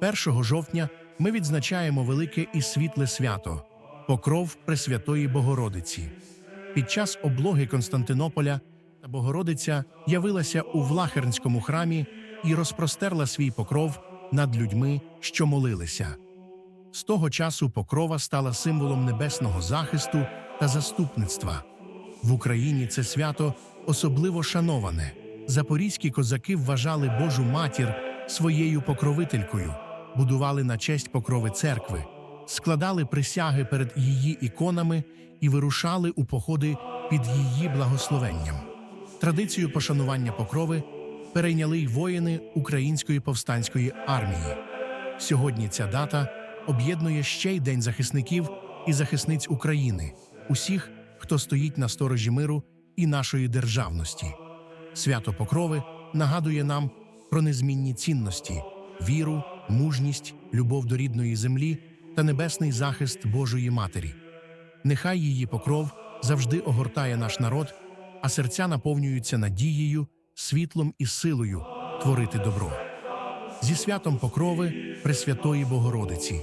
1 жовтня ми відзначаємо велике і світле свято Покров Пресвятої Богородиці. Під час облоги Константинополя та Богородиця явилася у Влахернському храмі і розпростерла свій покров над людьми, що молилися. З того часу покрова стала символом небесного захисту та заступництва. В Україні це свято особливо шановане. Запорізькі козаки вважали Божу матір своєю покровителькою, будували на честь покрови церкви, складали присяги перед її іконами і вирушали у походи під її благословенням. Традицію пошанування покрови перейняли й воїни Української повстанської армії. Сьогодні ця дата об'єднує ще й День захисників і захисниць України, усіх, хто стоїть на сторожі миру і нашої державності. Свято Покрови нагадує нам про незмінні цінності, віру, мужність, любов до рідної землі та небесний захист Божої Матері. Нехай її покров завжди огортає наш народ, а серця наповнюються надією, світлом і силою творити добро. Зі святом Покрови Пресвятої Богородиці.